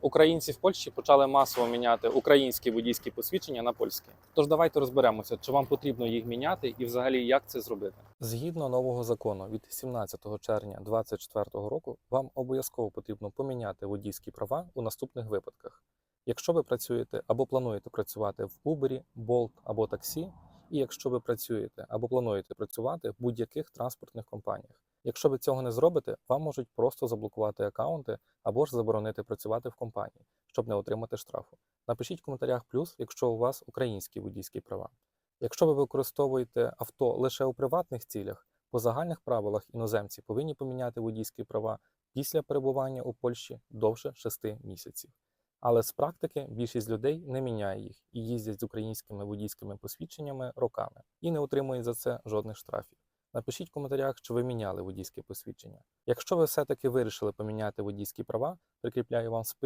Українці в Польщі почали масово міняти українські водійські посвідчення на польські. Тож давайте розберемося, чи вам потрібно їх міняти і взагалі як це зробити. Згідно нового закону від 17 червня 2024 року, вам обов'язково потрібно поміняти водійські права у наступних випадках. Якщо ви працюєте або плануєте працювати в Uber, Bolt або таксі, і якщо ви працюєте або плануєте працювати в будь-яких транспортних компаніях. Якщо ви цього не зробите, вам можуть просто заблокувати акаунти або ж заборонити працювати в компанії, щоб не отримати штрафу. Напишіть в коментарях плюс, якщо у вас українські водійські права. Якщо ви використовуєте авто лише у приватних цілях, по загальних правилах іноземці повинні поміняти водійські права після перебування у Польщі довше 6 місяців. Але з практики більшість людей не міняє їх і їздять з українськими водійськими посвідченнями роками і не отримують за це жодних штрафів. Напишіть в коментарях, чи ви міняли водійське посвідчення. Якщо ви все-таки вирішили поміняти водійські права, прикріпляю вам список